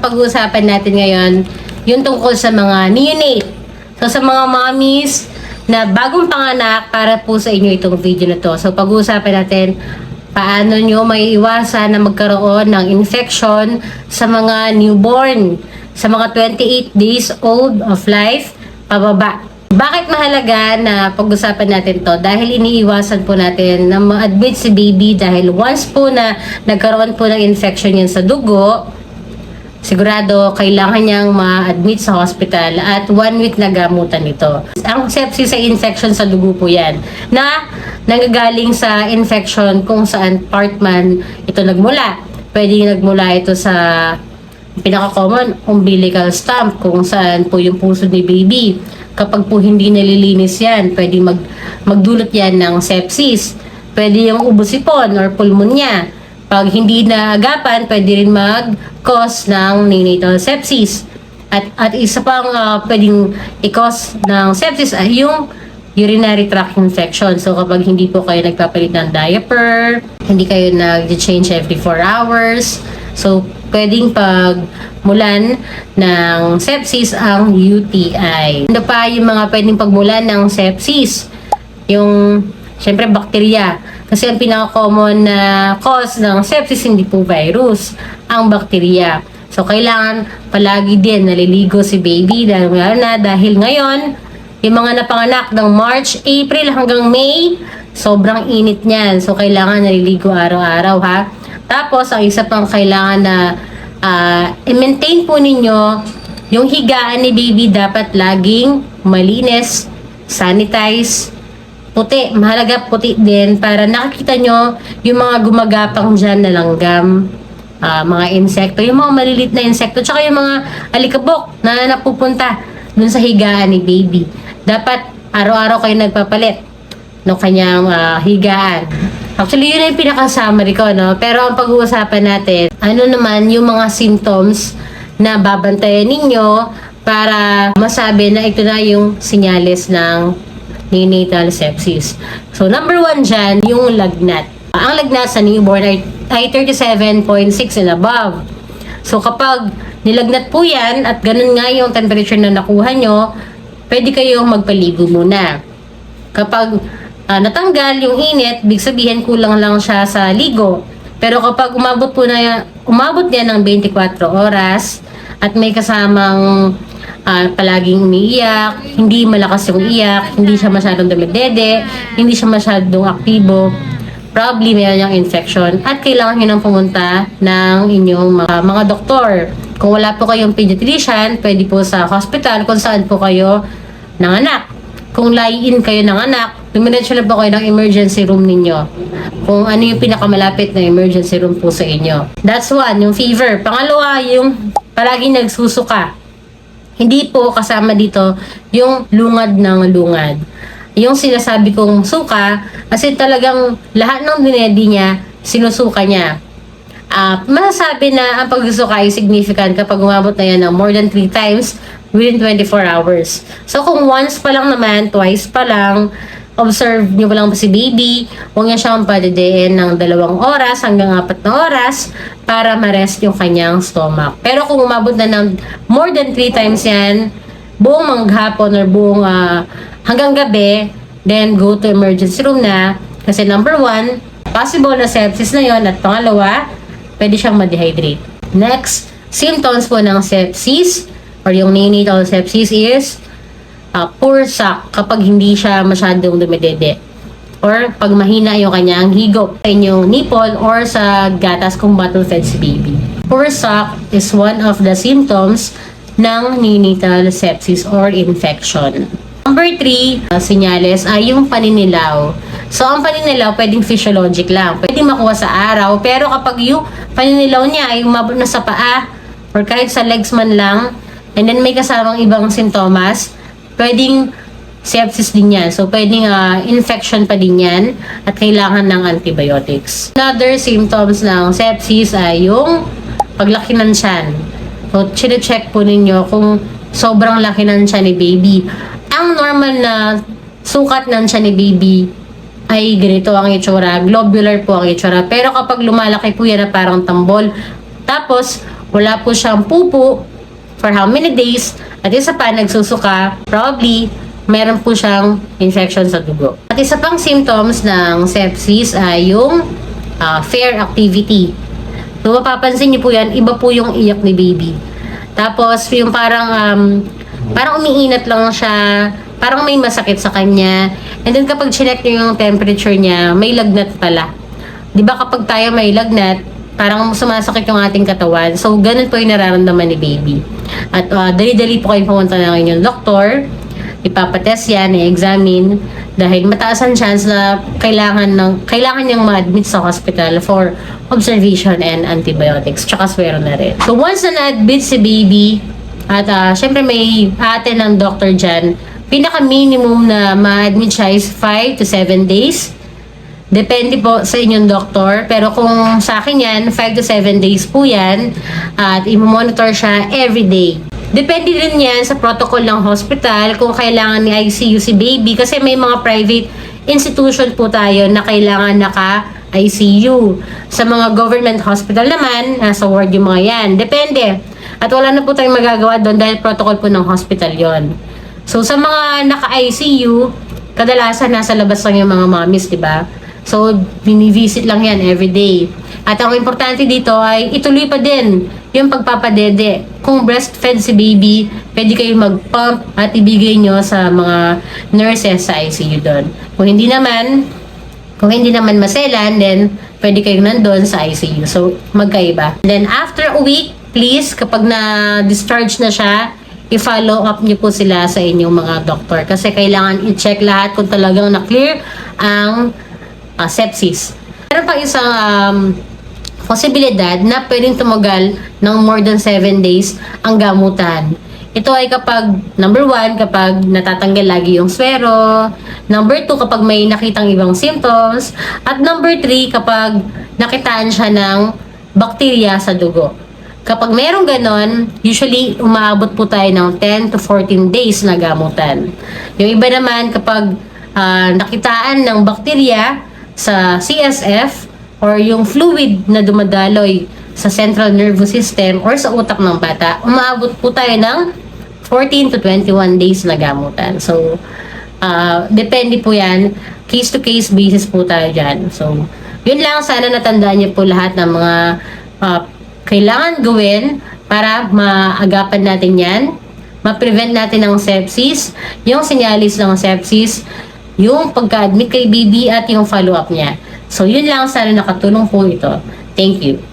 pag-uusapan natin ngayon, yung tungkol sa mga neonate. So, sa mga mommies na bagong panganak, para po sa inyo itong video na to. So, pag-uusapan natin, paano nyo may iwasan na magkaroon ng infection sa mga newborn, sa mga 28 days old of life, pababa. Bakit mahalaga na pag-usapan natin to? Dahil iniiwasan po natin na ma-admit si baby dahil once po na nagkaroon po ng infection yan sa dugo, sigurado kailangan niyang ma-admit sa hospital at one week na gamutan ito. Ang sepsis sa infection sa dugo po yan na nanggagaling sa infection kung saan part man ito nagmula. Pwede nagmula ito sa pinaka-common umbilical stump kung saan po yung puso ni baby. Kapag po hindi nalilinis yan, pwede mag, magdulot yan ng sepsis. Pwede yung ubusipon or pulmonya. Pag hindi naagapan, pwede rin mag-cause ng neonatal sepsis. At, at isa pang ah, pwedeng i-cause ng sepsis ay yung urinary tract infection. So kapag hindi po kayo nagpapalit ng diaper, hindi kayo nag-change every 4 hours, so pwedeng pag mulan ng sepsis ang UTI. Ano pa yung mga pwedeng pagmulan ng sepsis? Yung, syempre, bakterya. Kasi ang pinaka-common na cause ng sepsis hindi po virus, ang bakterya. So, kailangan palagi din naliligo si baby dahil na dahil ngayon, yung mga napanganak ng March, April hanggang May, sobrang init niyan. So, kailangan naliligo araw-araw ha. Tapos, ang isa pang kailangan na ah, i-maintain po ninyo yung higaan ni baby dapat laging malinis, sanitize, puti. Mahalaga puti din para nakikita nyo yung mga gumagapang dyan na langgam, ah, mga insekto, yung mga malilit na insekto, tsaka yung mga alikabok na napupunta dun sa higaan ni baby. Dapat araw-araw kayo nagpapalit ng kanyang ah, higaan. Actually, yun yung pinaka-summary ko, no? Pero ang pag-uusapan natin, ano naman yung mga symptoms na babantayan ninyo para masabi na ito na yung sinyales ng neonatal sepsis. So, number one dyan, yung lagnat. Ang lagnat sa newborn ay, ay 37.6 and above. So, kapag nilagnat po yan at ganun nga yung temperature na nakuha nyo, pwede kayong magpaligo muna. Kapag ah, natanggal yung init, big sabihin kulang lang siya sa ligo. Pero kapag umabot po na umabot niya ng 24 oras at may kasamang ah, palaging umiiyak, hindi malakas yung iyak, hindi siya masyadong dumidede, hindi siya masyadong aktibo, probably meron niyang infection at kailangan niyo nang pumunta ng inyong mga, mga doktor. Kung wala po kayong pediatrician, pwede po sa hospital kung saan po kayo nanganak. Kung lie-in kayo ng anak, dumiretso na po kayo ng emergency room ninyo. Kung ano yung pinakamalapit na emergency room po sa inyo. That's one, yung fever. Pangalawa, yung palaging nagsusuka. Hindi po kasama dito yung lungad ng lungad. Yung sinasabi kong suka, kasi talagang lahat ng dinedi niya, sinusuka niya. Ah, masasabi na ang pagsusuka ay significant kapag umabot na yan ng more than 3 times within 24 hours. So kung once pa lang naman, twice pa lang, observe nyo lang si baby, huwag niya siyang padidiin ng dalawang oras hanggang apat na oras para ma-rest yung kanyang stomach. Pero kung umabot na ng more than 3 times yan, buong maghapon or buong ah, hanggang gabi, then go to emergency room na. Kasi number one, possible na sepsis na yon at pangalawa, pwede siyang ma-dehydrate. Next, symptoms po ng sepsis or yung neonatal sepsis is uh, poor suck kapag hindi siya masyadong dumidede. Or pag mahina yung kanyang higop sa inyong nipple or sa gatas kung bottle fed si baby. Poor suck is one of the symptoms ng neonatal sepsis or infection. Number three, uh, sinyales ay yung paninilaw. So, ang paninilaw pwedeng physiologic lang. Pwedeng makuha sa araw. Pero kapag yung paninilaw niya ay umabot na sa paa or kahit sa legs man lang, and then may kasamang ibang sintomas, pwedeng sepsis din yan. So, pwedeng ah, infection pa din yan at kailangan ng antibiotics. Another symptoms ng sepsis ay yung paglaki ng tiyan. So, chine-check po ninyo kung sobrang laki ng tiyan ni baby. Ang normal na sukat ng tiyan ni baby ay ganito ang itsura. Globular po ang itsura. Pero kapag lumalaki po yan na parang tambol, tapos wala po siyang pupo for how many days, at isa pa, nagsusuka, probably, meron po siyang infection sa dugo. At isa pang symptoms ng sepsis ay yung ah, fair activity. Kung mapapansin niyo po yan, iba po yung iyak ni baby. Tapos, yung parang, um, parang umiinat lang siya, parang may masakit sa kanya. And then kapag chinek niyo yung temperature niya, may lagnat pala. Di ba kapag tayo may lagnat, parang sumasakit yung ating katawan. So, ganun po yung nararamdaman ni baby. At uh, dali-dali po kayo pumunta ng inyong doktor. Ipapatest yan, i-examine. Dahil mataas ang chance na kailangan, ng, kailangan niyang ma-admit sa hospital for observation and antibiotics. Tsaka swero na rin. So, once na na-admit si baby, at uh, syempre may ate ng doctor dyan, pinaka-minimum na ma-admit siya is 5 to 7 days. Depende po sa inyong doktor. Pero kung sa akin yan, 5 to 7 days po yan. At i-monitor siya every day. Depende din yan sa protocol ng hospital kung kailangan ni ICU si baby. Kasi may mga private institution po tayo na kailangan naka ICU. Sa mga government hospital naman, nasa ward yung mga yan. Depende. At wala na po tayong magagawa doon dahil protocol po ng hospital yon. So sa mga naka-ICU, kadalasan nasa labas lang yung mga mommies, di ba? So, binivisit lang yan every day. At ang importante dito ay ituloy pa din yung pagpapadede. Kung breastfed si baby, pwede kayo mag-pump at ibigay nyo sa mga nurses sa ICU doon. Kung hindi naman, kung hindi naman maselan, then pwede kayong nandun sa ICU. So, magkaiba. Then, after a week, please, kapag na-discharge na siya, i-follow up niyo po sila sa inyong mga doktor. Kasi kailangan i-check lahat kung talagang na-clear ang ah, sepsis. Meron pa isang um, posibilidad na pwedeng tumagal ng more than 7 days ang gamutan. Ito ay kapag, number one, kapag natatanggal lagi yung swero. Number two, kapag may nakitang ibang symptoms. At number three, kapag nakitaan siya ng bakterya sa dugo. Kapag merong ganon, usually umaabot po tayo ng 10 to 14 days na gamutan. Yung iba naman, kapag ah, nakitaan ng bakterya sa CSF or yung fluid na dumadaloy sa central nervous system or sa utak ng bata, umaabot po tayo ng 14 to 21 days na gamutan. So, ah, depende po yan. Case-to-case basis po tayo dyan. So, yun lang. Sana natandaan niyo po lahat ng mga ah, kailangan gawin para maagapan natin yan. Ma-prevent natin ang sepsis, yung sinyalis ng sepsis, yung pagka-admit kay baby at yung follow-up niya. So, yun lang. Sana nakatulong po ito. Thank you.